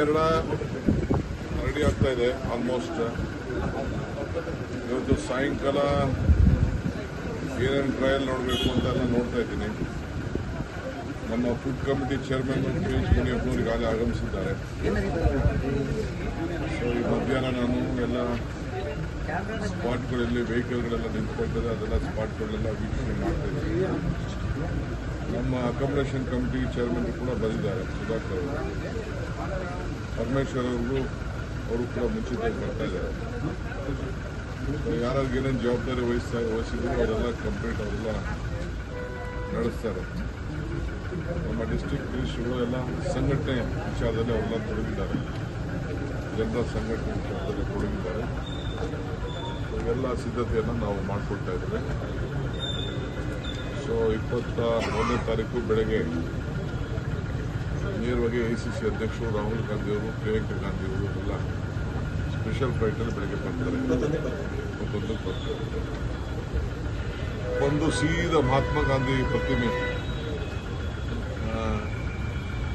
ಎರಡ ರೆಡಿ ಆಗ್ತಾ ಇದೆ ಆಲ್ಮೋಸ್ಟ್ ಇವತ್ತು ಸಾಯಂಕಾಲ ಏನೇನು ಟ್ರಯಲ್ ನೋಡಬೇಕು ಅಂತ ಎಲ್ಲ ನೋಡ್ತಾ ಇದ್ದೀನಿ. ನಮ್ಮ food committee chairman P H ಈಗಾಗಲೇ ಆಗಮಿಸಿದ್ದಾರೆ. ಸೊ ಈ ಮಧ್ಯಾಹ್ನ ನಾನು ಎಲ್ಲ ಸ್ಪಾಟ್ಗಳಲ್ಲಿ ವೆಹಿಕಲ್ಗಳೆಲ್ಲ ನಿಂತ್ಕೊಳ್ತದೆ, ಅದೆಲ್ಲ ಸ್ಪಾಟ್ಗಳೆಲ್ಲ ವೀಕ್ಷಣೆ ಮಾಡ್ತಾ ನಮ್ಮ ಅಕಾಮಡೇಷನ್ ಕಮಿಟಿ ಚೇರ್ಮನ್ ಕೂಡ ಬಂದಿದ್ದಾರೆ, ಸುಧಾಕರ್ ಅವರು. ಪರಮೇಶ್ವರ್ ಅವರು ಅವರು ಕೂಡ ಮುಂಚಿತವಾಗಿ ಬರ್ತಾ ಇದ್ದಾರೆ. ಯಾರಾದ್ರೂ ಏನೇನು ಜವಾಬ್ದಾರಿ ವಹಿಸ್ತಾ ವಹಿಸಿದ್ರು, ಅವರೆಲ್ಲ ಕಂಪ್ಲೀಟ್ ಅವರೆಲ್ಲ ನಡೆಸ್ತಾರೆ ನಮ್ಮ ಡಿಸ್ಟಿಕ್ ಪೊಲೀಸ್ಗಳು ಎಲ್ಲ ಸಂಘಟನೆ ವಿಚಾರದಲ್ಲಿ ಅವರೆಲ್ಲ ತೊಡಗಿದ್ದಾರೆ. ಜನರ ಸಂಘಟನೆ ವಿಚಾರದಲ್ಲಿ ತೊಡಗಿದ್ದಾರೆ. ಎಲ್ಲ ಸಿದ್ಧತೆಯನ್ನು ನಾವು ಮಾಡಿಕೊಳ್ತಾ ಇದ್ದೇವೆ. ಸೊ ಇಪ್ಪತ್ತ ಒಂದನೇ ತಾರೀಕು ಬೆಳಗ್ಗೆ ನೇರವಾಗಿ ಎ ಸಿ ಸಿ ಅಧ್ಯಕ್ಷರು ರಾಹುಲ್ ಗಾಂಧಿಯವರು, ಪ್ರಿಯಾಂಕಾ ಗಾಂಧಿಯವರು ಎಲ್ಲ ಸ್ಪೆಷಲ್ ಫ್ಲೈಟಲ್ಲಿ ಬೆಳಗ್ಗೆ ಬರ್ತಾರೆ ಇಪ್ಪತ್ತೊಂದಕ್ಕೆ ಬರ್ತಾರೆ ಒಂದು ಸೀದಾ ಮಹಾತ್ಮ ಗಾಂಧಿ ಪ್ರತಿಮೆ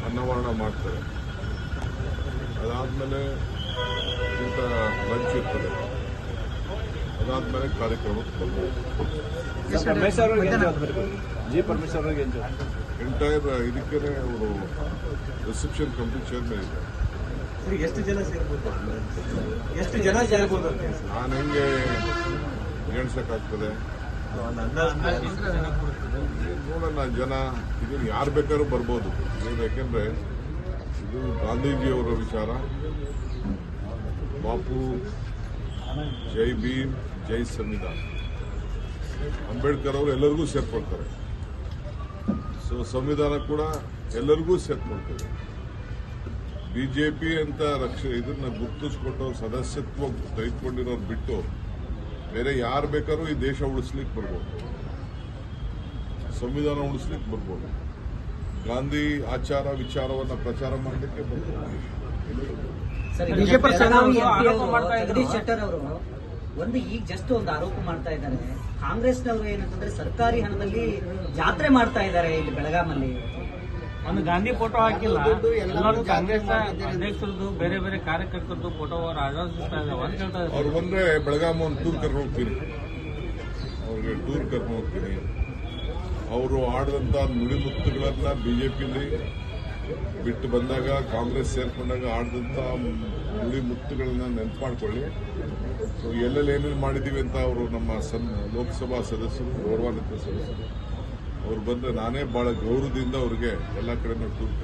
ಅನ್ನವರಣ ಮಾಡ್ತಾರೆ. ಅದಾದಮೇಲೆ ಇಂಥ ಲಂಚ್ ಇರ್ತದೆ. ಅದಾದಮೇಲೆ ಕೊಡ್ತೀರಿ? ಜಿ ಪರಮೇಶ್ವರ್ ಅವ್ರಿಗೆ ಎಂಟೈರ್ ಇದಕ್ಕೆ ಅವರು ರಿಸೆಪ್ಷನ್ ಕಮಿಟಿ ಚೇರ್ಮನ್ ಇದ್ದಾರೆ. ಎಷ್ಟು ಜನ ಸೇರ್ಬೋದು? ಎಷ್ಟು ಜನ ಸೇರ್ಬೋದು ಅಂತ ನಾನು ಹೆಂಗೆ ಕೊಡ್ತೀರಿ? ನೋಡೋಣ ಜನ ಇದು ಯಾರು ಬೇಕಾದ್ರೂ ಬರ್ಬೋದು. ಯಾಕೆಂದ್ರೆ ಇದು ಗಾಂಧೀಜಿಯವರ ವಿಚಾರ ಬಾಪು ಜೈ ಭೀಮ್, ಜೈ ಸಂವಿಧಾನ. ಅಂಬೇಡ್ಕರ್ ಅವರು ಎಲ್ಲರಿಗೂ ಸೇರ್ಕೊಳ್ತಾರೆ. ಸೊ ಸಂವಿಧಾನ ಕೂಡ ಎಲ್ಲರಿಗೂ ಸೇರ್ಕೊಳ್ತಾರೆ ಬಿಜೆಪಿ ಅಂತ ರಕ್ಷ, ಇದನ್ನ ಗುರ್ತಿಸ್ಕೊಂಡು ಸದಸ್ಯತ್ವ ತೆಗೆದುಕೊಂಡಿರೋರು ಬಿಟ್ಟು ಬೇರೆ ಯಾರು ಬೇಕಾದ್ರೂ ಈ ದೇಶ ಉಳಿಸ್ಲಿಕ್ಕೆ ಬರ್ಬೋದು. ಸಂವಿಧಾನ ಉಳಿಸ್ಲಿಕ್ಕೆ ಬರ್ಬೋದು. ಗಾಂಧಿ ಆಚಾರ ವಿಚಾರವನ್ನ ಪ್ರಚಾರ ಮಾಡಲಿಕ್ಕೆ. ಜಗದೀಶ್ ಶೆಟ್ಟರ್ ಅವರು. ಒಂದು ಈಗ ಜಸ್ಟ್ ಒಂದು ಆರೋಪ ಮಾಡ್ತಾ ಇದ್ದಾರೆ. ಕಾಂಗ್ರೆಸ್ನವರು ಏನಂತಂದ್ರೆ ಸರ್ಕಾರಿ ಹಣದಲ್ಲಿ ಜಾತ್ರೆ ಮಾಡ್ತಾ ಇದ್ದಾರೆ ಇಲ್ಲಿ ಬೆಳಗಾಮಲ್ಲಿ. ಒಂದು ಗಾಂಧಿ ಫೋಟೋ ಹಾಕಿಲ್ಲ. ಎಲ್ಲರೂ ಕಾಂಗ್ರೆಸ್. ಅಧ್ಯಕ್ಷರದ್ದು ಬೇರೆ ಬೇರೆ ಕಾರ್ಯಕರ್ತರದ್ದು ಫೋಟೋ ಅವರ ಹೇಳ್ತಾ ಇದ್ದಾರೆ. ಅವ್ರು ಬಂದ್ರೆ ಬೆಳಗಾಂ ಒಂದು ಟೂರ್ ಕರ್ಕೊಂಡು ಹೋಗ್ತೀನಿ. ಅವ್ರಿಗೆ ಟೂರ್ ಕರ್ಕೊಂಡು ಹೋಗ್ತೀನಿ. ಅವರು ಆಡಿದಂತ ನುಡಿಮುತ್ತುಗಳನ್ನ ಬಿಜೆಪಿಲಿ ಬಿಟ್ಟು ಬಂದಾಗ ಕಾಂಗ್ರೆಸ್ ಸೇರ್ಕೊಂಡಾಗ ಆಡಿದಂತ ನುಡಿಮುತ್ತುಗಳನ್ನ ನೆನಪು ಮಾಡ್ಕೊಳ್ಳಿ. ಸೊ ಎಲ್ಲೆಲ್ಲಿ ಏನೇನು ಮಾಡಿದೀವಿ ಅಂತ ಅವರು ನಮ್ಮ ಸನ್ ಲೋಕಸಭಾ ಸದಸ್ಯರು, ಗೌರವಾನ್ವಿತ ಸದಸ್ಯರು. ಅವ್ರು ಬಂದ್ರೆ ನಾನೇ ಬಹಳ ಗೌರವದಿಂದ ಅವ್ರಿಗೆ ಎಲ್ಲ ಕಡೆ ಕರ್ಕೊಂಡು